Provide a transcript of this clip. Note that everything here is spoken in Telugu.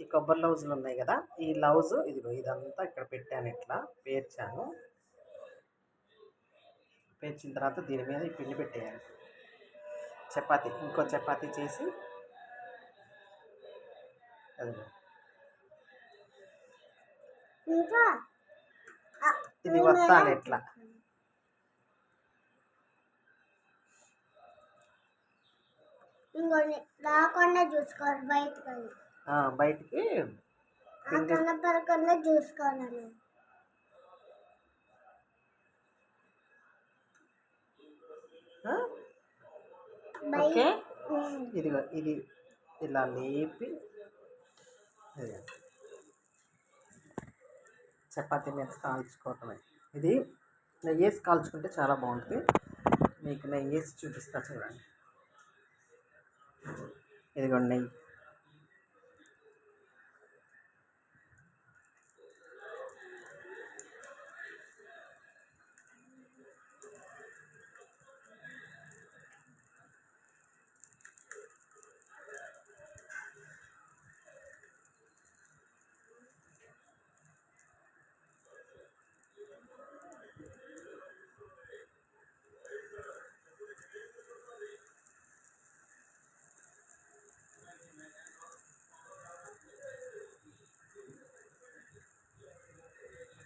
ఈ కొబ్బరి లౌజులు ఉన్నాయి కదా ఈ లౌజ్ ఇదిగో ఇదంతా ఇక్కడ పెట్టాను ఇట్లా పేర్చాను. పేర్చిన తర్వాత దీని మీద ఈ పిండి పెట్టేయాలి. చపాతి ఇంకో చపాతీ చేసి ఇది ఎట్లా ఇంకొన్ని రాకుండా చూసుకోవాలి బయటకు బయటికి చూసుకోవాలి. ఓకే. ఇదిగో ఇది ఇలా లేపి. చపాతీ మీద కాల్చుకోవటమే. ఇది నెయ్యి వేసి కాల్చుకుంటే చాలా బాగుంటుంది. మీకు నెయ్యి వేసి చూపిస్తా చూడండి. ఇదిగోండి. నెయ్యి